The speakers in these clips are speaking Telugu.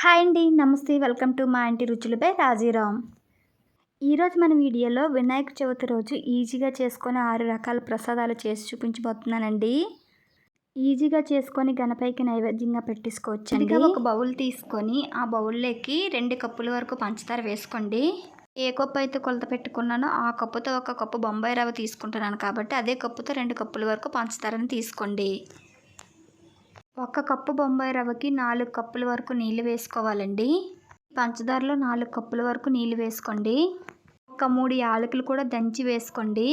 హాయ్ అండి నమస్తే వెల్కమ్ టు మా ఇంటి రుచులపై రాజీరామ్. ఈరోజు మన వీడియోలో వినాయక చవితి రోజు ఈజీగా చేసుకొని ఆరు రకాల ప్రసాదాలు చేసి చూపించబోతున్నానండి. ఈజీగా చేసుకొని గణపైకి నైవేద్యంగా పెట్టేసుకోవచ్చండి. ఒక బౌల్ తీసుకొని ఆ బౌల్లోకి రెండు కప్పుల వరకు పంచదార వేసుకోండి. ఏ కప్పు అయితే కొలత పెట్టుకున్నానో ఆ కప్పుతో ఒక కప్పు బొంబాయి రవ్వ తీసుకుంటున్నాను కాబట్టి అదే కప్పుతో రెండు కప్పుల వరకు పంచదారని తీసుకోండి. ఒక కప్పు బొంబాయి రవ్వకి నాలుగు కప్పుల వరకు నీళ్ళు వేసుకోవాలండి. పంచదారలో నాలుగు కప్పుల వరకు నీళ్ళు వేసుకోండి. ఒక మూడు యాలకులు కూడా దంచి వేసుకోండి.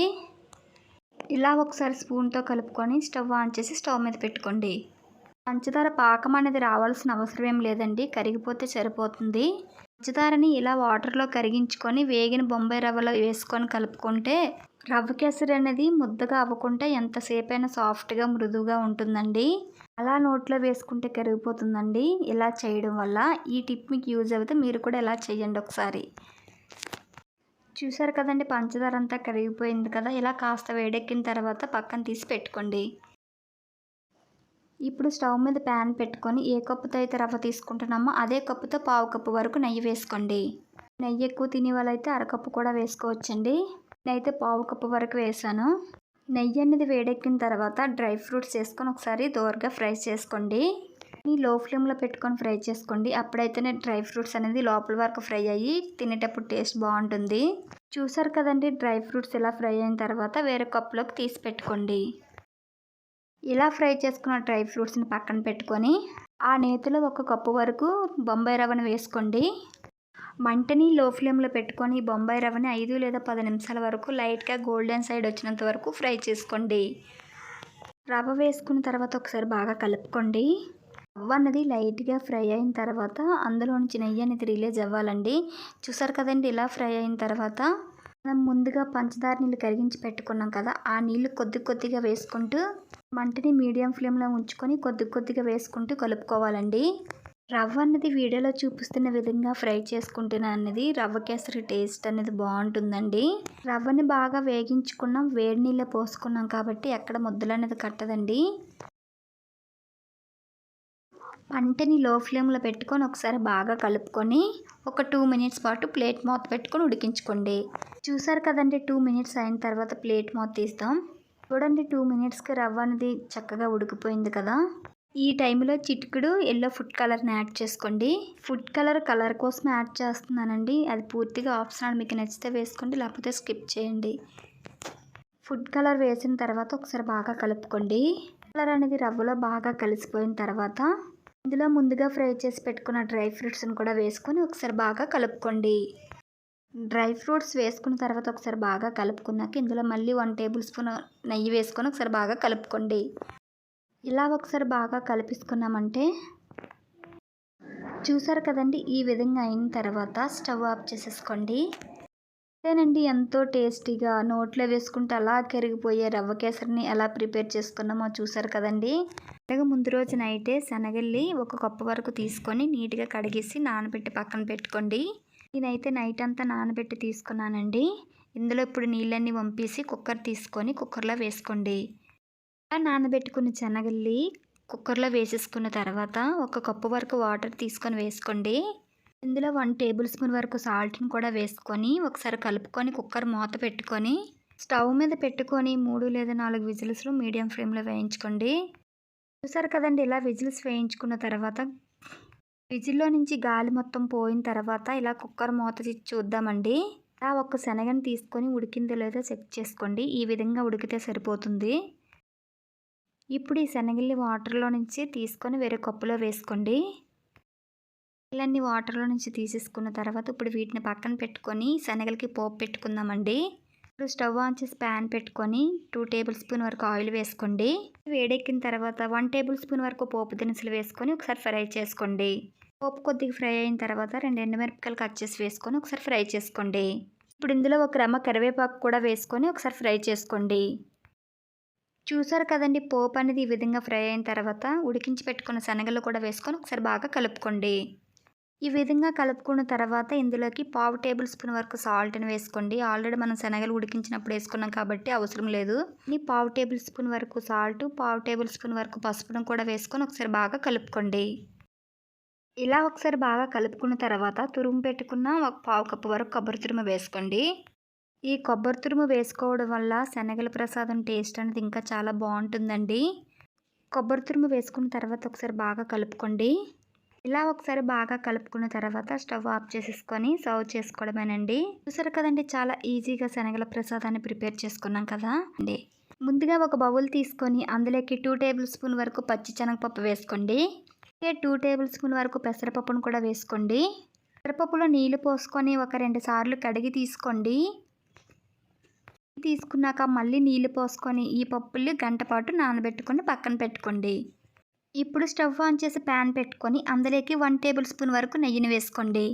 ఇలా ఒకసారి స్పూన్తో కలుపుకొని స్టవ్ ఆన్ చేసి స్టవ్ మీద పెట్టుకోండి. పంచదార పాకం అనేది రావాల్సిన అవసరం ఏం లేదండి. కరిగిపోతే సరిపోతుంది. పంచదారని ఇలా వాటర్లో కరిగించుకొని వేగిన బొంబాయి రవ్వలో వేసుకొని కలుపుకుంటే రవ్వ కేసరి అనేది ముద్దగా అవ్వకుండా ఎంతసేపైనా సాఫ్ట్గా మృదువుగా ఉంటుందండి. అలా నోట్లో వేసుకుంటే కరిగిపోతుందండి. ఇలా చేయడం వల్ల ఈ టిప్ మీకు యూజ్ అవుతే మీరు కూడా ఇలా చేయండి ఒకసారి. చూసారు కదండి పంచదార అంతా కరిగిపోయింది కదా ఇలా కాస్త వేడెక్కిన తర్వాత పక్కన తీసి పెట్టుకోండి. ఇప్పుడు స్టవ్ మీద ప్యాన్ పెట్టుకొని ఏ కప్పుతో అయితే రవ్వ తీసుకుంటున్నామో అదే కప్పుతో పావు కప్పు వరకు నెయ్యి వేసుకోండి. నెయ్యి ఎక్కువ తినే వాళ్ళైతే అరకప్పు కూడా వేసుకోవచ్చండి. నేనైతే పావు కప్పు వరకు వేసాను. నెయ్యి అనేది వేడెక్కిన తర్వాత డ్రై ఫ్రూట్స్ వేసుకొని ఒకసారి దోరగా ఫ్రై చేసుకోండి. లో ఫ్లేమ్లో పెట్టుకొని ఫ్రై చేసుకోండి. అప్పుడైతేనే డ్రై ఫ్రూట్స్ అనేది లోపల వరకు ఫ్రై అయ్యి తినేటప్పుడు టేస్ట్ బాగుంటుంది. చూసారు కదండి డ్రై ఫ్రూట్స్ ఇలా ఫ్రై అయిన తర్వాత వేరే కప్పులోకి తీసి పెట్టుకోండి. ఇలా ఫ్రై చేసుకున్న డ్రై ఫ్రూట్స్ని పక్కన పెట్టుకొని ఆ నేతిలో ఒక కప్పు వరకు బొంబాయి రవ్వను వేసుకోండి. మంటని లో ఫ్లేమ్లో పెట్టుకొని బొంబాయి రవ్వని ఐదు లేదా పది నిమిషాల వరకు లైట్గా గోల్డెన్ సైడ్ వచ్చినంత వరకు ఫ్రై చేసుకోండి. రవ్వ వేసుకున్న తర్వాత ఒకసారి బాగా కలుపుకోండి. రవ్వ అన్నది లైట్గా ఫ్రై అయిన తర్వాత అందులో నుంచి నెయ్యి అనేది రిలీజ్ అవ్వాలండి. చూసారు కదండి ఇలా ఫ్రై అయిన తర్వాత మనం ముందుగా పంచదార నీళ్ళు కరిగించి పెట్టుకున్నాం కదా ఆ నీళ్ళు కొద్ది కొద్దిగా వేసుకుంటూ మంటని మీడియం ఫ్లేమ్లో ఉంచుకొని కొద్ది కొద్దిగా వేసుకుంటూ కలుపుకోవాలండి. రవ్వ అన్నది వీడియోలో చూపిస్తున్న విధంగా ఫ్రై చేసుకుంటున్నా అన్నది. రవ్వ కేసరి టేస్ట్ అనేది బాగుంటుందండి. రవ్వని బాగా వేగించుకున్నాం. వేడి నీళ్ళు పోసుకున్నాం కాబట్టి ఎక్కడ ముద్దలు అనేది కట్టదండి. పంటని లో ఫ్లేమ్లో పెట్టుకొని ఒకసారి బాగా కలుపుకొని ఒక టూ మినిట్స్ పాటు ప్లేట్ మూత పెట్టుకొని ఉడికించుకోండి. చూసారు కదండి టూ మినిట్స్ అయిన తర్వాత ప్లేట్ మూత తీస్తాం. చూడండి టూ మినిట్స్కి రవ్వ అనేది చక్కగా ఉడికిపోయింది కదా. ఈ టైంలో చిటికుడు ఎల్లో ఫుడ్ కలర్ని యాడ్ చేసుకోండి. ఫుడ్ కలర్ కలర్ కోసం యాడ్ చేస్తున్నానండి. అది పూర్తిగా ఆప్షనల్ మీకు నచ్చితే వేసుకోండి లేకపోతే స్కిప్ చేయండి. ఫుడ్ కలర్ వేసిన తర్వాత ఒకసారి బాగా కలుపుకోండి. కలర్ అనేది రవ్వలో బాగా కలిసిపోయిన తర్వాత ఇందులో ముందుగా ఫ్రై చేసి పెట్టుకున్న డ్రై ఫ్రూట్స్ని కూడా వేసుకొని ఒకసారి బాగా కలుపుకోండి. డ్రై ఫ్రూట్స్ వేసుకున్న తర్వాత ఒకసారి బాగా కలుపుకున్నాక ఇందులో మళ్ళీ వన్ టేబుల్ స్పూన్ నెయ్యి వేసుకొని ఒకసారి బాగా కలుపుకోండి. ఇలా ఒకసారి బాగా కలిపిసుకున్నామంటే చూసారు కదండి ఈ విధంగా అయిన తర్వాత స్టవ్ ఆఫ్ చేసేసుకోండి. అంతేనండి ఎంతో టేస్టీగా నోట్లో వేసుకుంటే అలా కరిగిపోయే రవ్వ కేసరిని ఎలా ప్రిపేర్ చేసుకున్నామో చూసారు కదండి. అలాగే ముందు రోజు నైటే శనగల్లి ఒక కప్పు వరకు తీసుకొని నీట్గా కడిగేసి నానబెట్టి పక్కన పెట్టుకోండి. నేనైతే నైట్ అంతా నానబెట్టి తీసుకున్నానండి. ఇందులో ఇప్పుడు నీళ్ళన్నీ వంపేసి కుక్కర్ తీసుకొని కుక్కర్లో వేసుకోండి. నానబెట్టుకున్న శనగల్లి కుక్కర్లో వేసేసుకున్న తర్వాత ఒక కప్పు వరకు వాటర్ తీసుకొని వేసుకోండి. ఇందులో వన్ టేబుల్ స్పూన్ వరకు సాల్ట్ని కూడా వేసుకొని ఒకసారి కలుపుకొని కుక్కర్ మూత పెట్టుకొని స్టవ్ మీద పెట్టుకొని మూడు లేదా నాలుగు విజిల్స్లు మీడియం ఫ్లేమ్లో వేయించుకోండి. చూసారు కదండి ఇలా విజిల్స్ వేయించుకున్న తర్వాత విజిల్లో నుంచి గాలి మొత్తం పోయిన తర్వాత ఇలా కుక్కర్ మూత చూద్దామండి. ఆ ఒక్క శనగని తీసుకొని ఉడికిందో లేదో చెక్ చేసుకోండి. ఈ విధంగా ఉడికితే సరిపోతుంది. ఇప్పుడు ఈ శనగల్ని వాటర్లో నుంచి తీసుకొని వేరే కప్పులో వేసుకోండి. ఇలాన్ని వాటర్లో నుంచి తీసేసుకున్న తర్వాత ఇప్పుడు వీటిని పక్కన పెట్టుకొని శనగలకి పోపు పెట్టుకుందామండి. ఇప్పుడు స్టవ్ ఆన్ చేసి ప్యాన్ పెట్టుకొని టూ టేబుల్ స్పూన్ వరకు ఆయిల్ వేసుకోండి. వేడెక్కిన తర్వాత వన్ టేబుల్ స్పూన్ వరకు పోపు దినుసులు వేసుకొని ఒకసారి ఫ్రై చేసుకోండి. పోపు కొద్దిగా ఫ్రై అయిన తర్వాత రెండు ఎండుమిరపకాయలు కట్ చేసి వేసుకొని ఒకసారి ఫ్రై చేసుకోండి. ఇప్పుడు ఇందులో ఒక రమ్మ కరివేపాకు కూడా వేసుకొని ఒకసారి ఫ్రై చేసుకోండి. చూసారు కదండి పోపు అనేది ఈ విధంగా ఫ్రై అయిన తర్వాత ఉడికించి పెట్టుకున్న శనగలు కూడా వేసుకొని ఒకసారి బాగా కలుపుకోండి. ఈ విధంగా కలుపుకున్న తర్వాత ఇందులోకి పావు టేబుల్ స్పూన్ వరకు సాల్ట్ని వేసుకోండి. ఆల్రెడీ మనం శనగలు ఉడికించినప్పుడు వేసుకున్నాం కాబట్టి అవసరం లేదు. ఈ పావు టేబుల్ స్పూన్ వరకు సాల్ట్ పావు టేబుల్ స్పూన్ వరకు పసుపును కూడా వేసుకొని ఒకసారి బాగా కలుపుకోండి. ఇలా ఒకసారి బాగా కలుపుకున్న తర్వాత తురుము పెట్టుకున్న ఒక పావు కప్పు వరకు కొబ్బరి తురుము వేసుకోండి. ఈ కొబ్బరి తురుము వేసుకోవడం వల్ల శనగల ప్రసాదం టేస్ట్ అనేది ఇంకా చాలా బాగుంటుందండి. కొబ్బరి తురుము వేసుకున్న తర్వాత ఒకసారి బాగా కలుపుకోండి. ఇలా ఒకసారి బాగా కలుపుకున్న తర్వాత స్టవ్ ఆఫ్ చేసేసుకొని సర్వ్ చేసుకోవడమేనండి. చూసారు కదండి చాలా ఈజీగా శనగల ప్రసాదాన్ని ప్రిపేర్ చేసుకున్నాం కదా. అండి ముందుగా ఒక బౌల్ తీసుకొని అందులోకి టూ టేబుల్ స్పూన్ వరకు పచ్చి శనగపప్పు వేసుకోండి. అలాగే టూ టేబుల్ స్పూన్ వరకు పెసరపప్పును కూడా వేసుకోండి. పెసరపప్పులో నీళ్ళు పోసుకొని ఒక రెండు సార్లు కడిగి తీసుకోండి. తీసుకున్నాక మళ్ళీ నీళ్ళు పోసుకొని ఈ పప్పులు గంట పాటు నానబెట్టుకొని పక్కన పెట్టుకోండి. ఇప్పుడు స్టవ్ ఆన్ చేసి ప్యాన్ పెట్టుకొని అందులోకి వన్ టేబుల్ స్పూన్ వరకు నెయ్యిని వేసుకోండి.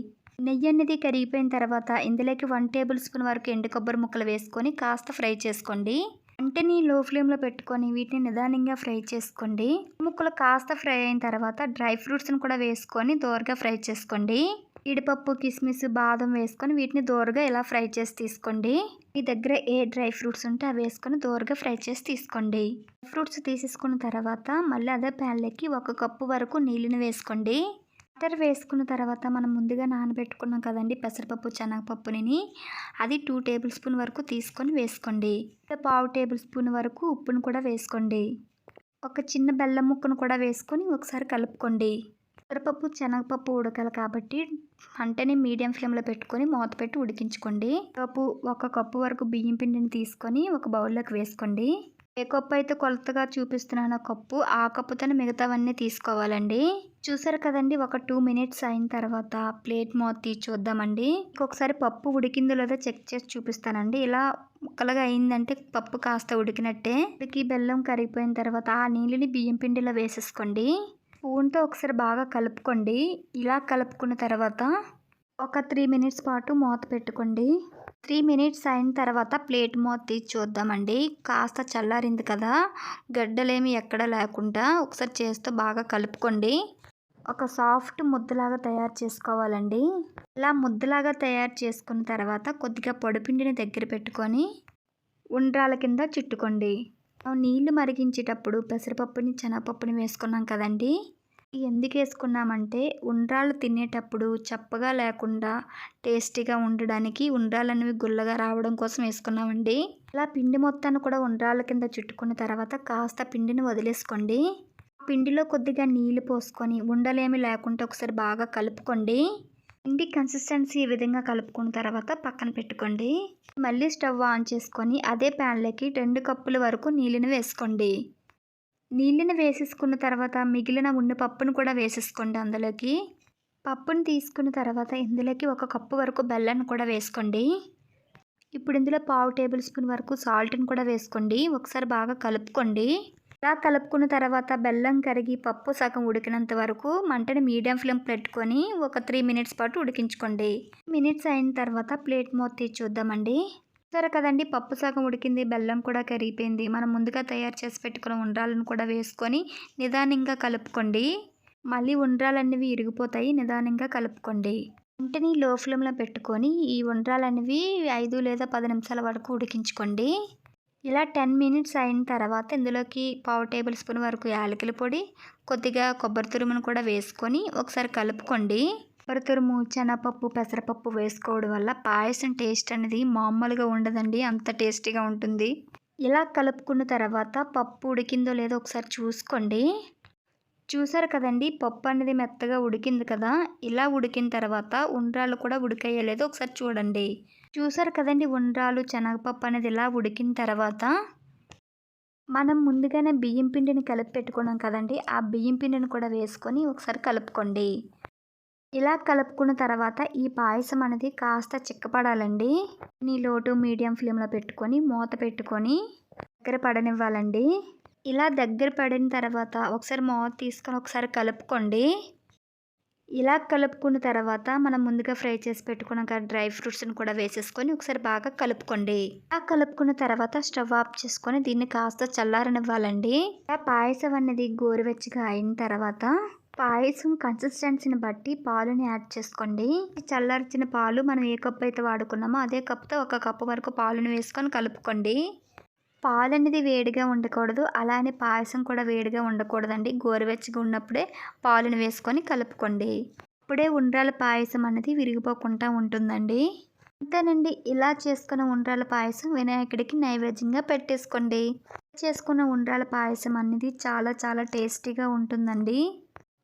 నెయ్యి అనేది కరిగిపోయిన తర్వాత ఇందులోకి వన్ టేబుల్ స్పూన్ వరకు ఎండు కొబ్బరి ముక్కలు వేసుకొని కాస్త ఫ్రై చేసుకోండి. వెంటనే లో ఫ్లేమ్లో పెట్టుకొని వీటిని నిదానంగా ఫ్రై చేసుకోండి. ముక్కలు కాస్త ఫ్రై అయిన తర్వాత డ్రై ఫ్రూట్స్ని కూడా వేసుకొని దోరగా ఫ్రై చేసుకోండి. ఇడిపప్పు కిస్మిస్ బాదం వేసుకొని వీటిని దోరగా ఇలా ఫ్రై చేసి తీసుకోండి. మీ దగ్గర ఏ డ్రై ఫ్రూట్స్ ఉంటే అవి వేసుకొని దోరగా ఫ్రై చేసి తీసుకోండి. ఫ్రూట్స్ తీసేసుకున్న తర్వాత మళ్ళీ అదే ప్యాన్లోకి ఒక కప్పు వరకు నీళ్ళని వేసుకోండి. బట్టర్ వేసుకున్న తర్వాత మనం ముందుగా నానబెట్టుకున్నాం కదండి పెసరపప్పు శనగపప్పుని అది టూ టేబుల్ స్పూన్ వరకు తీసుకొని వేసుకోండి. పావు టేబుల్ స్పూన్ వరకు ఉప్పును కూడా వేసుకోండి. ఒక చిన్న బెల్లం ముక్కను కూడా వేసుకొని ఒకసారి కలుపుకోండి. పెసరపప్పు శనగపప్పు ఉడకాలి కాబట్టి అంటేనే మీడియం ఫ్లేమ్లో పెట్టుకొని మూత పెట్టి ఉడికించుకోండి. పప్పు ఒక కప్పు వరకు బియ్యం పిండిని తీసుకొని ఒక బౌల్లోకి వేసుకోండి. ఏ కప్పు అయితే కొలతగా చూపిస్తున్నాను కప్పు ఆ కప్పుతోనే మిగతావన్నీ తీసుకోవాలండి. చూసారు కదండి ఒక టూ మినిట్స్ అయిన తర్వాత ప్లేట్ మూత తీసి చూద్దామండి. ఇంకొకసారి పప్పు ఉడికిందో లేదో చెక్ చేసి చూపిస్తానండి. ఇలా ముక్కలుగా అయిందంటే పప్పు కాస్త ఉడికినట్టే. ఉడికి బెల్లం కరిగిపోయిన తర్వాత ఆ నీళ్ళని బియ్యం పిండిలో వేసేసుకోండి. స్పూన్తో ఒకసారి బాగా కలుపుకోండి. ఇలా కలుపుకున్న తర్వాత ఒక త్రీ మినిట్స్ పాటు మూత పెట్టుకోండి. త్రీ మినిట్స్ అయిన తర్వాత ప్లేట్ మూత తీసి చూద్దామండి. కాస్త చల్లారింది కదా. గడ్డలేమి ఎక్కడ లేకుండా ఒకసారి చేస్తూ బాగా కలుపుకోండి. ఒక సాఫ్ట్ ముద్దలాగా తయారు చేసుకోవాలండి. ఇలా ముద్దలాగా తయారు చేసుకున్న తర్వాత కొద్దిగా పొడిపిండిని దగ్గర పెట్టుకొని ఉండ్రాల కింద చుట్టుకోండి. నీళ్ళు మరిగించేటప్పుడు పెసరపప్పుని శనగపప్పుని వేసుకున్నాం కదండి. ఎందుకు వేసుకున్నామంటే ఉండ్రాళ్ళు తినేటప్పుడు చప్పగా లేకుండా టేస్టీగా ఉండడానికి ఉండ్రాలు అనేవి గుల్లగా రావడం కోసం వేసుకున్నామండి. ఇలా పిండి మొత్తాన్ని కూడా ఉండ్రాళ్ళ కింద చుట్టుకున్న తర్వాత కాస్త పిండిని వదిలేసుకోండి. పిండిలో కొద్దిగా నీళ్ళు పోసుకొని ఉండలేమి లేకుండా ఒకసారి బాగా కలుపుకోండి. పిండి కన్సిస్టెన్సీ ఈ విధంగా కలుపుకున్న తర్వాత పక్కన పెట్టుకోండి. మళ్ళీ స్టవ్ ఆన్ చేసుకొని అదే ప్యాన్లోకి రెండు కప్పుల వరకు నీళ్ళని వేసుకోండి. నీళ్ళని వేసేసుకున్న తర్వాత మిగిలిన ఉన్న పప్పును కూడా వేసేసుకోండి అందులోకి. పప్పును తీసుకున్న తర్వాత ఇందులోకి ఒక కప్పు వరకు బెల్లాన్ని కూడా వేసుకోండి. ఇప్పుడు ఇందులో పావు టేబుల్ స్పూన్ వరకు సాల్ట్ని కూడా వేసుకోండి. ఒకసారి బాగా కలుపుకోండి. ఇలా కలుపుకున్న తర్వాత బెల్లం కరిగి పప్పు సగం ఉడికినంత వరకు మంటని మీడియం ఫ్లేమ్ పెట్టుకొని ఒక త్రీ మినిట్స్ పాటు ఉడికించుకోండి. మినిట్స్ అయిన తర్వాత ప్లేట్ మూత తీసి చూద్దామండి. సరే కదండి. పప్పు సగం ఉడికింది బెల్లం కూడా కరిగిపోయింది. మనం ముందుగా తయారు చేసి పెట్టుకున్న ఉండ్రాలను కూడా వేసుకొని నిదానంగా కలుపుకోండి. మళ్ళీ ఉండ్రాలన్నవి ఇరిగిపోతాయి. నిదానంగా కలుపుకోండి. వెంటనే లో ఫ్లేమ్లో పెట్టుకొని ఈ ఉండ్రాలనేవి ఐదు లేదా పది నిమిషాల వరకు ఉడికించుకోండి. ఇలా టెన్ మినిట్స్ అయిన తర్వాత ఇందులోకి పావు టేబుల్ స్పూన్ వరకు యాలకుల పొడి కొద్దిగా కొబ్బరి తురుమును కూడా వేసుకొని ఒకసారి కలుపుకోండి. కొబ్బరి తురుము శనగపప్పు పెసరపప్పు వేసుకోవడం వల్ల పాయసం టేస్ట్ అనేది మామూలుగా ఉండదండి. అంత టేస్టీగా ఉంటుంది. ఇలా కలుపుకున్న తర్వాత పప్పు ఉడికిందో లేదో ఒకసారి చూసుకోండి. చూసారు కదండి పప్పు అనేది మెత్తగా ఉడికింది కదా? ఇలా ఉడికిన తర్వాత ఉండ్రాలు కూడా ఉడికాయో లేదో ఒకసారి చూడండి. చూసారు కదండి ఉండ్రాలు శనగపప్పు అనేది ఇలా ఉడికిన తర్వాత మనం ముందుగానే బియ్యం పిండిని కలిపి పెట్టుకున్నాం కదండి. ఆ బియ్యం పిండిని కూడా వేసుకొని ఒకసారి కలుపుకోండి. ఇలా కలుపుకున్న తర్వాత ఈ పాయసం అనేది కాస్త చిక్కపడాలండి. నీ లోటు మీడియం ఫ్లేమ్లో పెట్టుకొని మూత పెట్టుకొని దగ్గర పడనివ్వాలండి. ఇలా దగ్గర పడిన తర్వాత ఒకసారి మూత తీసుకొని ఒకసారి కలుపుకోండి. ఇలా కలుపుకున్న తర్వాత మనం ముందుగా ఫ్రై చేసి పెట్టుకున్నాక డ్రై ఫ్రూట్స్ని కూడా వేసేసుకొని ఒకసారి బాగా కలుపుకోండి. ఆ కలుపుకున్న తర్వాత స్టవ్ ఆఫ్ చేసుకొని దీన్ని కాస్త చల్లారనివ్వాలండి. ఆ పాయసం అనేది గోరువెచ్చగా అయిన తర్వాత పాయసం కన్సిస్టెన్సీని బట్టి పాలుని యాడ్ చేసుకోండి. చల్లార్చిన పాలు మనం ఏ కప్పు అయితే వాడుకున్నామో అదే కప్తో ఒక కప్పు వరకు పాలుని వేసుకొని కలుపుకోండి. పాలు అనేది వేడిగా ఉండకూడదు. అలానే పాయసం కూడా వేడిగా ఉండకూడదండి. గోరువెచ్చగా ఉన్నప్పుడే పాలను వేసుకొని కలుపుకోండి. అప్పుడే ఉండ్రాల పాయసం అనేది విరిగిపోకుండా ఉంటుందండి. అంతేనండి. ఇలా చేసుకున్న ఉండ్రాల పాయసం వినాయకుడికి నైవేద్యంగా పెట్టేసుకోండి. చేసుకున్న ఉండ్రాల పాయసం అనేది చాలా చాలా టేస్టీగా ఉంటుందండి.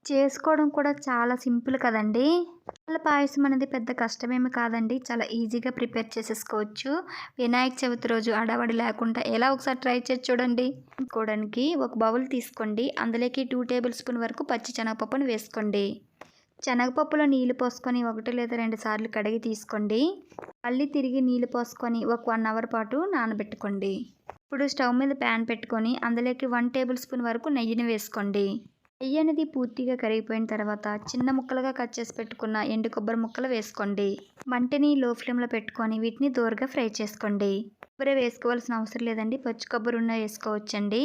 చేసుకోవడం కూడా చాలా సింపుల్ కదండి. పాల పాయసం అనేది పెద్ద కష్టమేమి కాదండి. చాలా ఈజీగా ప్రిపేర్ చేసేసుకోవచ్చు. వినాయక చవితి రోజు అడవడి లేకుండా ఎలా ఒకసారి ట్రై చేసి చూడండి. కోవడానికి ఒక బౌల్ తీసుకోండి. అందులోకి టూ టేబుల్ స్పూన్ వరకు పచ్చి శనగపప్పును వేసుకోండి. శనగపప్పులో నీళ్ళు పోసుకొని ఒకటి లేదా రెండు సార్లు కడిగి తీసుకోండి. మళ్ళీ తిరిగి నీళ్ళు పోసుకొని ఒక వన్ అవర్ పాటు నానబెట్టుకోండి. ఇప్పుడు స్టవ్ మీద ప్యాన్ పెట్టుకొని అందులోకి వన్ టేబుల్ స్పూన్ వరకు నెయ్యిని వేసుకోండి. నెయ్యి అనేది పూర్తిగా కరిగిపోయిన తర్వాత చిన్న ముక్కలుగా కట్ చేసి పెట్టుకున్న ఎండు కొబ్బరి ముక్కలు వేసుకోండి. మంటని లో ఫ్లేమ్లో పెట్టుకొని వీటిని దూరగా ఫ్రై చేసుకోండి. కొబ్బరి వేసుకోవాల్సిన అవసరం లేదండి. పచ్చి కొబ్బరి ఉన్న వేసుకోవచ్చండి.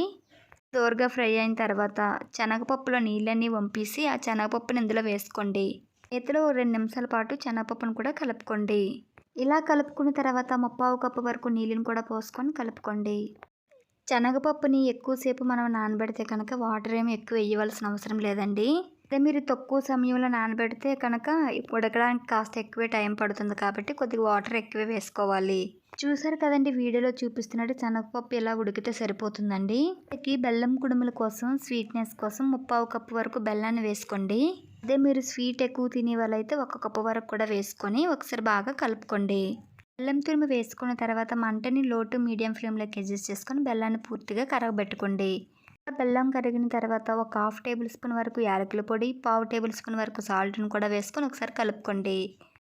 దూరగా ఫ్రై అయిన తర్వాత శనగపప్పులో నీళ్ళన్నీ వంపేసి ఆ శనగపప్పుని ఇందులో వేసుకోండి. ఇతలో రెండు నిమిషాల పాటు శనగపప్పును కూడా కలుపుకోండి. ఇలా కలుపుకున్న తర్వాత ముప్పావు కప్పు వరకు నీళ్ళని కూడా పోసుకొని కలుపుకోండి. శనగపప్పుని ఎక్కువసేపు మనం నానబెడితే కనుక వాటర్ ఏమి ఎక్కువ వేయవలసిన అవసరం లేదండి. అదే మీరు తక్కువ సమయంలో నానబెడితే కనుక ఉడకడానికి కాస్త ఎక్కువే టైం పడుతుంది కాబట్టి కొద్దిగా వాటర్ ఎక్కువే వేసుకోవాలి. చూసారు కదండి వీడియోలో చూపిస్తున్నట్టు శనగపప్పు ఇలా ఉడికితే సరిపోతుందండి? ఈ బెల్లం కుడుముల కోసం స్వీట్నెస్ కోసం ముప్పావు కప్పు వరకు బెల్లాన్ని వేసుకోండి. అదే మీరు స్వీట్ ఎక్కువ తినే వాళ్ళైతే ఒక కప్పు వరకు కూడా వేసుకొని ఒకసారి బాగా కలుపుకోండి. బెల్లం తురుము వేసుకున్న తర్వాత మంటని లోటు మీడియం ఫ్లేమ్లోకి అడ్జస్ట్ చేసుకొని బెల్లాన్ని పూర్తిగా కరగబెట్టుకోండి. బెల్లం కరిగిన తర్వాత ఒక హాఫ్ టేబుల్ స్పూన్ వరకు యాలకుల పొడి పావు టేబుల్ స్పూన్ వరకు సాల్ట్ను కూడా వేసుకొని ఒకసారి కలుపుకోండి.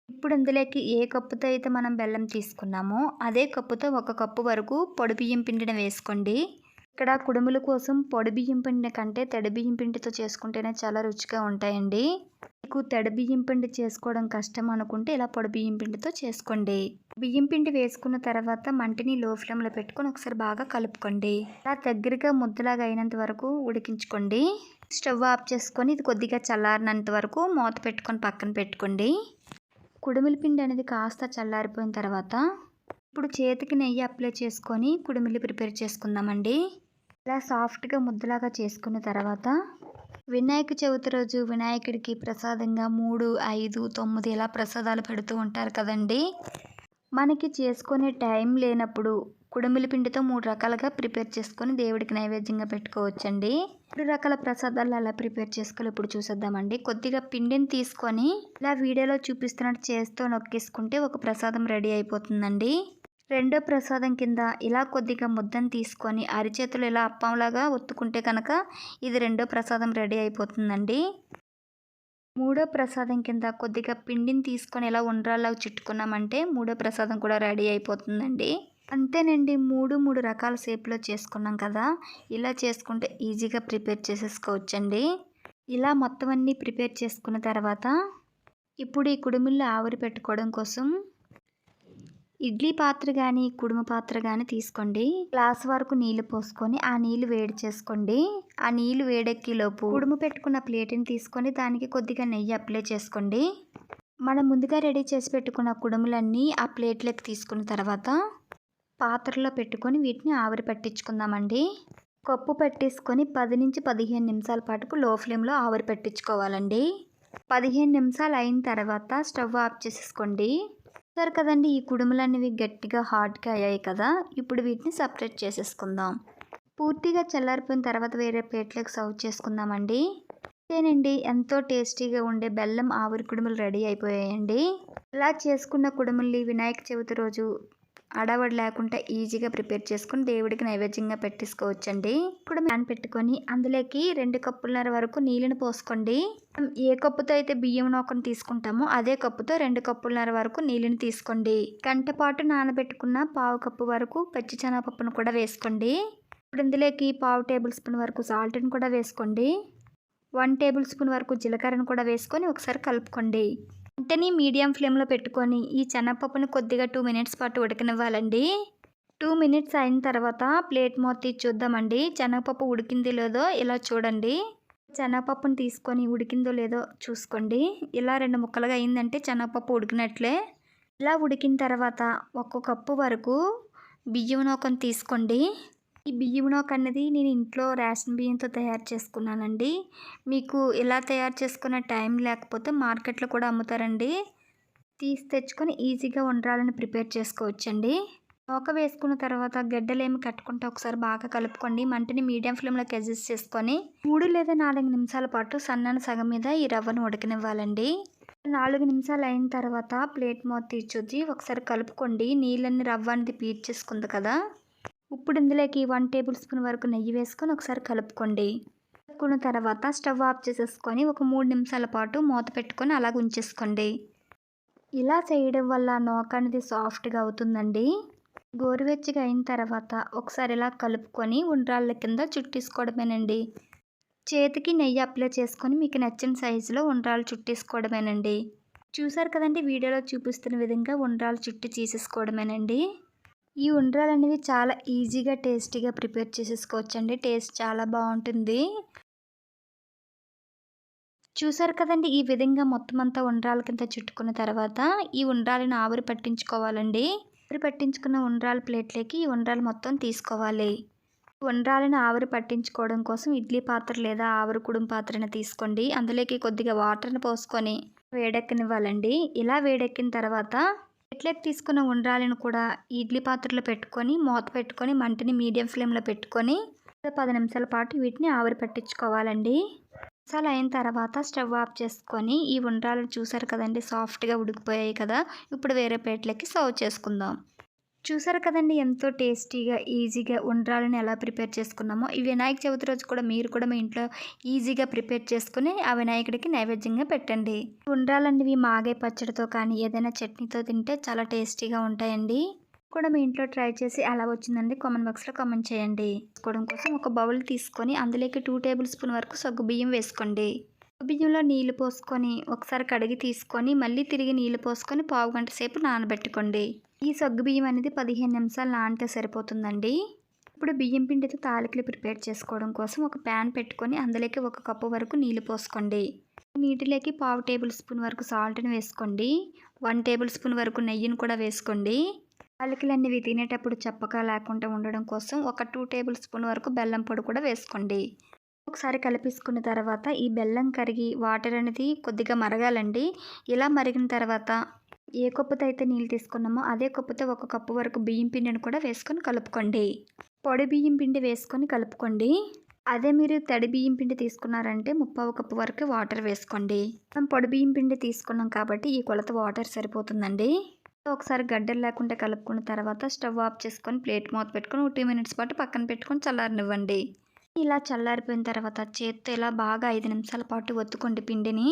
ఇప్పుడు ఇందులోకి ఏ కప్పుతో అయితే మనం బెల్లం తీసుకున్నామో అదే కప్పుతో ఒక కప్పు వరకు పొడి బియ్యం పిండిని వేసుకోండి. ఇక్కడ కుడుముల కోసం పొడి బియ్యం పిండి కంటే తడి బియ్యం పిండితో చేసుకుంటేనే చాలా రుచిగా ఉంటాయండి. మీకు తడి బియ్యం పిండి చేసుకోవడం కష్టం అనుకుంటే ఇలా పొడి బియ్యం పిండితో చేసుకోండి. బియ్యం పిండి వేసుకున్న తర్వాత మంటిని లో ఫ్లేమ్లో పెట్టుకొని ఒకసారి బాగా కలుపుకోండి. ఇలా దగ్గరగా ముద్దలాగా అయినంత వరకు ఉడికించుకోండి. స్టవ్ ఆఫ్ చేసుకొని ఇది కొద్దిగా చల్లారినంత వరకు మూత పెట్టుకొని పక్కన పెట్టుకోండి. కుడుముల పిండి అనేది కాస్త చల్లారిపోయిన తర్వాత ఇప్పుడు చేతికి నెయ్యి అప్లై చేసుకొని కుడుములు ప్రిపేర్ చేసుకుందామండి. ఇలా సాఫ్ట్గా ముద్దలాగా చేసుకున్న తర్వాత వినాయక చవితి రోజు వినాయకుడికి ప్రసాదంగా మూడు ఐదు తొమ్మిది ఇలా ప్రసాదాలు పెడుతూ ఉంటారు కదండి. మనకి చేసుకునే టైం లేనప్పుడు కుడుమిలి పిండితో మూడు రకాలుగా ప్రిపేర్ చేసుకొని దేవుడికి నైవేద్యంగా పెట్టుకోవచ్చండి. మూడు రకాల ప్రసాదాలు ఎలా ప్రిపేర్ చేసుకోవాలి ఇప్పుడు చూసేద్దామండి. కొద్దిగా పిండిని తీసుకొని ఇలా వీడియోలో చూపిస్తున్నట్టు చేస్తూ నొక్కేసుకుంటే ఒక ప్రసాదం రెడీ అయిపోతుందండి. రెండో ప్రసాదం కింద ఇలా కొద్దిగా ముద్దను తీసుకొని అరిచేతులు ఇలా అప్పంలాగా ఒత్తుకుంటే కనుక ఇది రెండో ప్రసాదం రెడీ అయిపోతుందండి. మూడో ప్రసాదం కింద కొద్దిగా పిండిని తీసుకొని ఇలా ఉండ్రాల్లాగా చుట్టుకున్నామంటే మూడో ప్రసాదం కూడా రెడీ అయిపోతుందండి. అంతేనండి మూడు మూడు రకాల షేప్లో చేసుకున్నాం కదా ఇలా చేసుకుంటే ఈజీగా ప్రిపేర్ చేసేసుకోవచ్చండి. ఇలా మొత్తం అన్నీ ప్రిపేర్ చేసుకున్న తర్వాత ఇప్పుడు ఈ కుడుముల్లో ఆవిరి పెట్టుకోవడం కోసం ఇడ్లీ పాత్ర కానీ కుడుమ పాత్ర కానీ తీసుకోండి. గ్లాస్ వరకు నీళ్ళు పోసుకొని ఆ నీళ్ళు వేడి చేసుకోండి. ఆ నీళ్ళు వేడెక్కిలోపు కుడుము పెట్టుకున్న ప్లేట్ని తీసుకొని దానికి కొద్దిగా నెయ్యి అప్లై చేసుకోండి. మనం ముందుగా రెడీ చేసి పెట్టుకున్న కుడుములన్నీ ఆ ప్లేట్లోకి తీసుకున్న తర్వాత పాత్రలో పెట్టుకొని వీటిని ఆవిరి పట్టించుకుందామండి. కప్పు పెట్టేసుకొని పది నుంచి పదిహేను నిమిషాల పాటు లో ఫ్లేమ్లో ఆవిరి పెట్టించుకోవాలండి. పదిహేను నిమిషాలు అయిన తర్వాత స్టవ్ ఆఫ్ చేసేసుకోండి. చూసారు కదండి ఈ కుడుములు అనేవి గట్టిగా హాట్గా అయ్యాయి కదా ఇప్పుడు వీటిని సపరేట్ చేసేసుకుందాం. పూర్తిగా చల్లారిపోయిన తర్వాత వేరే ప్లేట్లోకి సర్వ్ చేసుకుందామండి. అంతేనండి ఎంతో టేస్టీగా ఉండే బెల్లం ఆవిరి కుడుములు రెడీ అయిపోయాయండి. ఇలా చేసుకున్న కుడుముల్ని వినాయక చవితి రోజు అడవడి లేకుండా ఈజీగా ప్రిపేర్ చేసుకుని దేవుడికి నైవేద్యంగా పెట్టేసుకోవచ్చండి. ఇప్పుడు ప్యాన్ పెట్టుకొని అందులోకి రెండు కప్పులన్నర వరకు నీళ్ళని పోసుకోండి. ఏ కప్పుతో అయితే బియ్యం నూకను తీసుకుంటామో అదే కప్పుతో రెండు కప్పులన్నర వరకు నీళ్ళని తీసుకోండి. గంట పాటు నానబెట్టుకున్న పావు కప్పు వరకు పచ్చి శనగపప్పును కూడా వేసుకోండి. ఇప్పుడు ఇందులోకి పావు టేబుల్ స్పూన్ వరకు సాల్ట్ని కూడా వేసుకోండి. వన్ టేబుల్ స్పూన్ వరకు జీలకర్రను కూడా వేసుకొని ఒకసారి కలుపుకోండి. వెంటనే మీడియం ఫ్లేమ్లో పెట్టుకొని ఈ శనగపప్పుని కొద్దిగా టూ మినిట్స్ పాటు ఉడకనివ్వాలండి. టూ మినిట్స్ అయిన తర్వాత ప్లేట్ మూత చూద్దామండి. శనగపప్పు ఉడికింది లేదో ఇలా చూడండి. శనగపప్పుని తీసుకొని ఉడికిందో లేదో చూసుకోండి. ఇలా రెండు ముక్కలుగా అయిందంటే శనగపప్పు ఉడికినట్లే. ఇలా ఉడికిన తర్వాత ఒక్క కప్పు వరకు బియ్యం నూకను తీసుకోండి. ఈ బియ్యం నోక అన్నది నేను ఇంట్లో రేషన్ బియ్యంతో తయారు చేసుకున్నానండి. మీకు ఇలా తయారు చేసుకున్న టైం లేకపోతే మార్కెట్లో కూడా అమ్ముతారండి. తీసి తెచ్చుకొని ఈజీగా ఉండాలని ప్రిపేర్ చేసుకోవచ్చండి. నూక వేసుకున్న తర్వాత గడ్డలేమి కట్టుకుంటే ఒకసారి బాగా కలుపుకోండి. మంటని మీడియం ఫ్లేమ్లోకి అడ్జస్ట్ చేసుకొని మూడు లేదా నాలుగు నిమిషాల పాటు సన్నని సగం మీద ఈ రవ్వను ఉడకనివ్వాలండి. నాలుగు నిమిషాలు అయిన తర్వాత ప్లేట్ మూత తీర్చొచ్చి ఒకసారి కలుపుకోండి. నీళ్ళని రవ్వ అనేది పీడ్చేసుకుంది కదా. ఇప్పుడు ఇందులోకి వన్ టేబుల్ స్పూన్ వరకు నెయ్యి వేసుకొని ఒకసారి కలుపుకోండి. కలుపుకున్న తర్వాత స్టవ్ ఆఫ్ చేసేసుకొని ఒక మూడు నిమిషాల పాటు మూత పెట్టుకొని అలాగ ఉంచేసుకోండి. ఇలా చేయడం వల్ల నోక అనేది సాఫ్ట్గా అవుతుందండి. గోరువెచ్చగా అయిన తర్వాత ఒకసారి ఇలా కలుపుకొని ఉండ్రాళ్ళ కింద చుట్టేసుకోవడమేనండి. చేతికి నెయ్యి అప్లై చేసుకొని మీకు నచ్చిన సైజులో ఉండ్రాలు చుట్టేసుకోవడమేనండి. చూసారు కదండి వీడియోలో చూపిస్తున్న విధంగా ఉండ్రాలు చుట్టి తీసేసుకోవడమేనండి. ఈ ఉండ్రాలు అనేవి చాలా ఈజీగా టేస్టీగా ప్రిపేర్ చేసేసుకోవచ్చండి. టేస్ట్ చాలా బాగుంటుంది. చూసారు కదండి ఈ విధంగా మొత్తం అంతా ఉండ్రాల కింద చుట్టుకున్న తర్వాత ఈ ఉండ్రాలను ఆవిరి పట్టించుకోవాలండి. ఆవిరి పట్టించుకున్న ఉండ్రాల ప్లేట్లోకి ఈ ఉండ్రాలు మొత్తం తీసుకోవాలి. ఉండ్రాలను ఆవిరి పట్టించుకోవడం కోసం ఇడ్లీ పాత్ర లేదా ఆవిరి కుడుం పాత్రను తీసుకోండి. అందులోకి కొద్దిగా వాటర్ని పోసుకొని వేడెక్కనివ్వాలండి. ఇలా వేడెక్కిన తర్వాత ఎట్లయితే తీసుకున్న ఉండ్రాలను కూడా ఇడ్లీ పాత్రలో పెట్టుకొని మూత పెట్టుకొని మంటని మీడియం ఫ్లేమ్లో పెట్టుకొని పది నిమిషాల పాటు వీటిని ఆవిరి పట్టించుకోవాలండి. నిమిషాలు అయిన తర్వాత స్టవ్ ఆఫ్ చేసుకొని ఈ ఉండ్రాలు చూసారు కదండి సాఫ్ట్గా ఉడికిపోయాయి కదా ఇప్పుడు వేరే ప్లేట్లకి సర్వ్ చేసుకుందాం. చూసారు కదండి ఎంతో టేస్టీగా ఈజీగా ఉండ్రాలను ఎలా ప్రిపేర్ చేసుకున్నామో. ఈ వినాయక చవితి రోజు కూడా మీరు కూడా మీ ఇంట్లో ఈజీగా ప్రిపేర్ చేసుకుని ఆ వినాయకుడికి నైవేద్యంగా పెట్టండి. ఉండ్రాలనేవి మాగే పచ్చడితో కానీ ఏదైనా చట్నీతో తింటే చాలా టేస్టీగా ఉంటాయండి. కూడా మీ ఇంట్లో ట్రై చేసి ఎలా వచ్చిందండి కామెంట్ బాక్స్లో కామెంట్ చేయండి. వేసుకోవడం కోసం ఒక బౌల్ తీసుకొని అందులోకి టూ టేబుల్ స్పూన్ వరకు సగ్గు బియ్యం వేసుకోండి. బియ్యంలో నీళ్ళు పోసుకొని ఒకసారి కడిగి తీసుకొని మళ్ళీ తిరిగి నీళ్ళు పోసుకొని పావు గంట సేపు నానబెట్టుకోండి. ఈ సగ్గు బియ్యం అనేది పదిహేను నిమిషాలు నానితే సరిపోతుందండి. ఇప్పుడు బియ్యం పిండితో తాలికలు ప్రిపేర్ చేసుకోవడం కోసం ఒక ప్యాన్ పెట్టుకొని అందులోకి ఒక కప్పు వరకు నీళ్ళు పోసుకోండి. నీటిలోకి పావు టేబుల్ స్పూన్ వరకు సాల్ట్ని వేసుకోండి. వన్ టేబుల్ స్పూన్ వరకు నెయ్యిని కూడా వేసుకోండి. తాలికలు అనేవి తినేటప్పుడు చప్పగా లేకుండా ఉండడం కోసం ఒక టూ టేబుల్ స్పూన్ వరకు బెల్లం పొడి కూడా వేసుకోండి. ఒకసారి కలిపేసుకున్న తర్వాత ఈ బెల్లం కరిగి వాటర్ అనేది కొద్దిగా మరగాలండి. ఇలా మరిగిన తర్వాత ఏ కప్పుతో అయితే నీళ్ళు తీసుకున్నామో అదే కప్పుతో ఒక కప్పు వరకు బియ్యం పిండిని కూడా వేసుకొని కలుపుకోండి. పొడి బియ్యం పిండి వేసుకొని కలుపుకోండి. అదే మీరు తడి బియ్యం పిండి తీసుకున్నారంటే ముప్పావు కప్పు వరకు వాటర్ వేసుకోండి. మనం పొడి బియ్యం పిండి తీసుకున్నాం కాబట్టి ఈ కొలత వాటర్ సరిపోతుందండి. ఒకసారి గడ్డలు లేకుండా కలుపుకున్న తర్వాత స్టవ్ ఆఫ్ చేసుకొని ప్లేట్ మూత పెట్టుకొని ఒక టూ మినిట్స్ పాటు పక్కన పెట్టుకొని చల్లారనివ్వండి. ఇలా చల్లారిపోయిన తర్వాత చేత్తో ఇలా బాగా ఐదు నిమిషాల పాటు ఒత్తుకోండి పిండిని.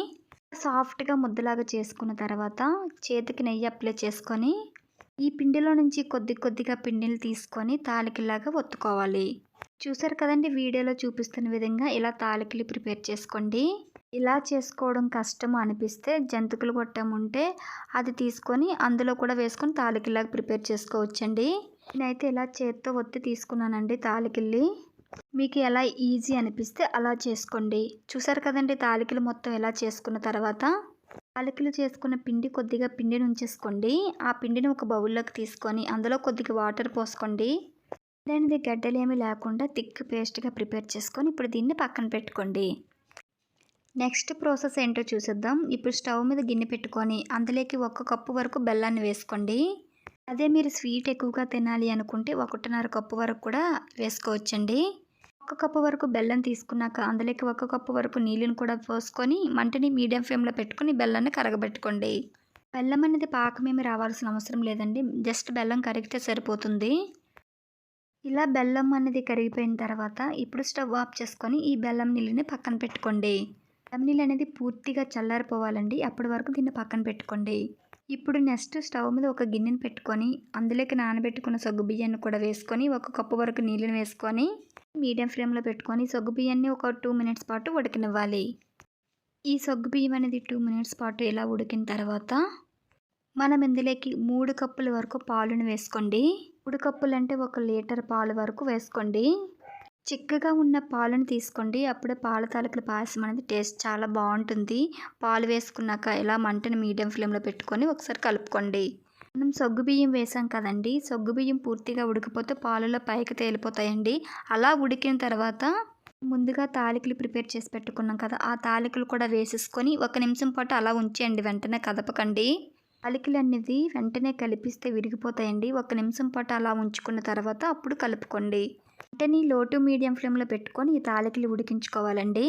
సాఫ్ట్గా ముద్దలాగా చేసుకున్న తర్వాత చేతికి నెయ్యి అప్లై చేసుకొని ఈ పిండిలో నుంచి కొద్ది కొద్దిగా పిండిని తీసుకొని తాలికిలాగా ఒత్తుకోవాలి. చూసారు కదండి వీడియోలో చూపిస్తున్న విధంగా ఇలా తాలికలు ప్రిపేర్ చేసుకోండి. ఇలా చేసుకోవడం కష్టం అనిపిస్తే జంతికలు కొట్టముంటే ఉంటే అది తీసుకొని అందులో కూడా వేసుకొని తాలికిల్లాగా ప్రిపేర్ చేసుకోవచ్చండి. నేనైతే ఇలా చేత్తో ఒత్తి తీసుకున్నానండి తాలికిల్లి మీకు ఎలా ఈజీ అనిపిస్తే అలా చేసుకోండి. చూసారు కదండి తాలికలు మొత్తం ఎలా చేసుకున్న తర్వాత? తాలికలు చేసుకున్న పిండి కొద్దిగా పిండిని ఉంచేసుకోండి. ఆ పిండిని ఒక బౌల్లోకి తీసుకొని అందులో కొద్దిగా వాటర్ పోసుకోండి. దానిది గడ్డలేమి లేకుండా థిక్ పేస్ట్గా ప్రిపేర్ చేసుకొని ఇప్పుడు దీన్ని పక్కన పెట్టుకోండి. నెక్స్ట్ ప్రాసెస్ ఏంటో చూసేద్దాం. ఇప్పుడు స్టవ్ మీద గిన్నె పెట్టుకొని అందులోకి ఒక కప్పు వరకు బెల్లాన్ని వేసుకోండి. అదే మీరు స్వీట్ ఎక్కువగా తినాలి అనుకుంటే ఒకటిన్నర కప్పు వరకు కూడా వేసుకోవచ్చండి. ఒక కప్పు వరకు బెల్లం తీసుకున్నాక అందులోకి ఒక కప్పు వరకు నీళ్ళని కూడా పోసుకొని మంటని మీడియం ఫ్లేమ్లో పెట్టుకుని బెల్లాన్ని కరగబెట్టుకోండి. బెల్లం అనేది పాకమేమి రావాల్సిన అవసరం లేదండి. జస్ట్ బెల్లం కరిగితే సరిపోతుంది. ఇలా బెల్లం అనేది కరిగిపోయిన తర్వాత ఇప్పుడు స్టవ్ ఆఫ్ చేసుకొని ఈ బెల్లం నీళ్ళని పక్కన పెట్టుకోండి. నీళ్ళు అనేది పూర్తిగా చల్లారిపోవాలండి. అప్పటి వరకు దీన్ని పక్కన పెట్టుకోండి. ఇప్పుడు నెక్స్ట్ స్టవ్ మీద ఒక గిన్నెని పెట్టుకొని అందులోకి నానబెట్టుకున్న సగ్గు బియ్యాన్ని కూడా వేసుకొని ఒక కప్పు వరకు నీళ్ళని వేసుకొని మీడియం ఫ్లేమ్లో పెట్టుకొని సగ్గు బియ్యాన్ని ఒక టూ మినిట్స్ పాటు ఉడకనివ్వాలి. ఈ సగ్గు బియ్యం అనేది టూ మినిట్స్ పాటు ఇలా ఉడికిన తర్వాత మనం ఇందులోకి మూడు కప్పుల వరకు పాలను వేసుకోండి. మూడు కప్పులు అంటే ఒక లీటర్ పాలు వరకు వేసుకోండి. చిక్కగా ఉన్న పాలను తీసుకోండి. అప్పుడే పాల తాలకల పాయసం అనేది టేస్ట్ చాలా బాగుంటుంది. పాలు వేసుకున్నాక ఇలా మంటను మీడియం ఫ్లేమ్లో పెట్టుకొని ఒకసారి కలుపుకోండి. మనం సొగ్గు బియ్యం వేసాం కదండి. సొగ్గు బియ్యం పూర్తిగా ఉడికిపోతే పాలలో పైకి తేలిపోతాయండి. అలా ఉడికిన తర్వాత ముందుగా తాలికలు ప్రిపేర్ చేసి పెట్టుకున్నాం కదా ఆ తాలికలు కూడా వేసేసుకొని ఒక నిమిషం పాటు అలా ఉంచేయండి. వెంటనే కదపకండి. తాలికలు అనేది వెంటనే కలిపిస్తే విరిగిపోతాయండి. ఒక నిమిషం పాటు అలా ఉంచుకున్న తర్వాత అప్పుడు కలుపుకోండి. వెంటనే లో టు మీడియం ఫ్లేమ్లో పెట్టుకొని ఈ తాలికలు ఉడికించుకోవాలండి.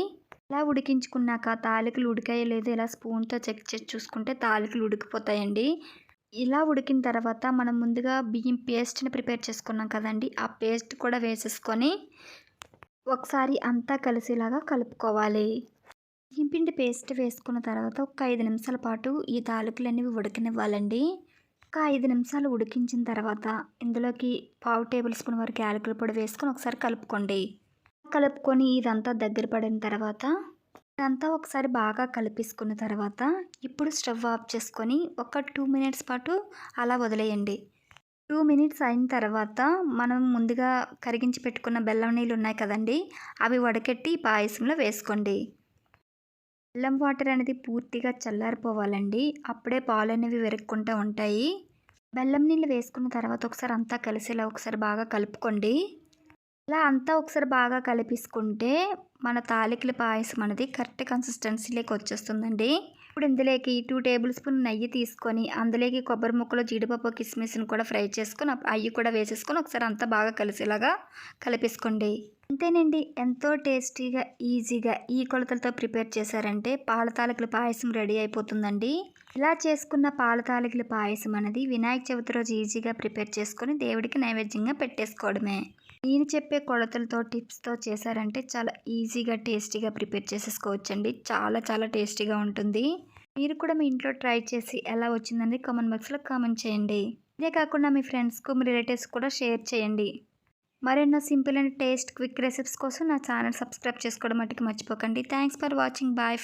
ఇలా ఉడికించుకున్నాక తాలికలు ఉడికాయో లేదో ఇలా స్పూన్తో చెక్ చేసి చూసుకుంటే తాలికలు ఉడికిపోతాయండి. ఇలా ఉడికిన తర్వాత మనం ముందుగా బియ్యం పేస్ట్ని ప్రిపేర్ చేసుకున్నాం కదండి ఆ పేస్ట్ కూడా వేసేసుకొని ఒకసారి అంతా కలిసేలాగా కలుపుకోవాలి. బియ్యం పిండి పేస్ట్ వేసుకున్న తర్వాత ఒక ఐదు నిమిషాల పాటు ఈ తాలికలు అనేవి ఉడకనివ్వాలండి. ఒక ఐదు నిమిషాలు ఉడికించిన తర్వాత ఇందులోకి పావు టేబుల్ స్పూన్ వరకు యాలకుల పొడి వేసుకొని ఒకసారి కలుపుకోండి. కలుపుకొని ఇదంతా దగ్గర పడిన తర్వాత ఇదంతా ఒకసారి బాగా కలిపేసుకున్న తర్వాత ఇప్పుడు స్టవ్ ఆఫ్ చేసుకొని ఒక టూ మినిట్స్ పాటు అలా వదిలేయండి. టూ మినిట్స్ అయిన తర్వాత మనం ముందుగా కరిగించి పెట్టుకున్న బెల్లం నీళ్ళు ఉన్నాయి కదండి అవి వడకెట్టి పాయసంలో వేసుకోండి. బెల్లం వాటర్ అనేది పూర్తిగా చల్లారిపోవాలండి. అప్పుడే పాలు అనేవి విరక్కుంటూ ఉంటాయి. బెల్లం నీళ్ళు వేసుకున్న తర్వాత ఒకసారి అంతా కలిసేలా ఒకసారి బాగా కలుపుకోండి. ఇలా అంతా ఒకసారి బాగా కలిపేసుకుంటే మన తాలికల పాయసం అనేది కరెక్ట్ కన్సిస్టెన్సీలోకి వచ్చేస్తుందండి. ఇప్పుడు ఇందులోకి టూ టేబుల్ స్పూన్ నెయ్యి తీసుకొని అందులోకి కొబ్బరి ముక్కలు జీడిపప్పు కిస్మిస్ని కూడా ఫ్రై చేసుకొని అవి కూడా వేసేసుకొని ఒకసారి అంతా బాగా కలిసేలాగా కలిపేసుకోండి. అంతేనండి ఎంతో టేస్టీగా ఈజీగా ఈ కొలతలతో ప్రిపేర్ చేశారంటే పాల తాలికల పాయసం రెడీ అయిపోతుందండి. ఇలా చేసుకున్న పాల తాలికల పాయసం అనేది వినాయక చవితి రోజు ఈజీగా ప్రిపేర్ చేసుకొని దేవుడికి నైవేద్యంగా పెట్టేసుకోవడమే. నేను చెప్పే కొలతలతో టిప్స్తో చేశారంటే చాలా ఈజీగా టేస్టీగా ప్రిపేర్ చేసేసుకోవచ్చండి. చాలా చాలా టేస్టీగా ఉంటుంది. మీరు కూడా మీ ఇంట్లో ట్రై చేసి ఎలా వచ్చిందని కామెంట్ బాక్స్లో కామెంట్ చేయండి. ఇదే కాకుండా మీ ఫ్రెండ్స్కు మీ రిలేటివ్స్ కూడా షేర్ చేయండి. మరెన్నో simple and taste quick recipes కోసం నా ఛానల్ సబ్స్క్రైబ్ చేసుకోవడం మట్టుకు మర్చిపోకండి. Thanks for watching bye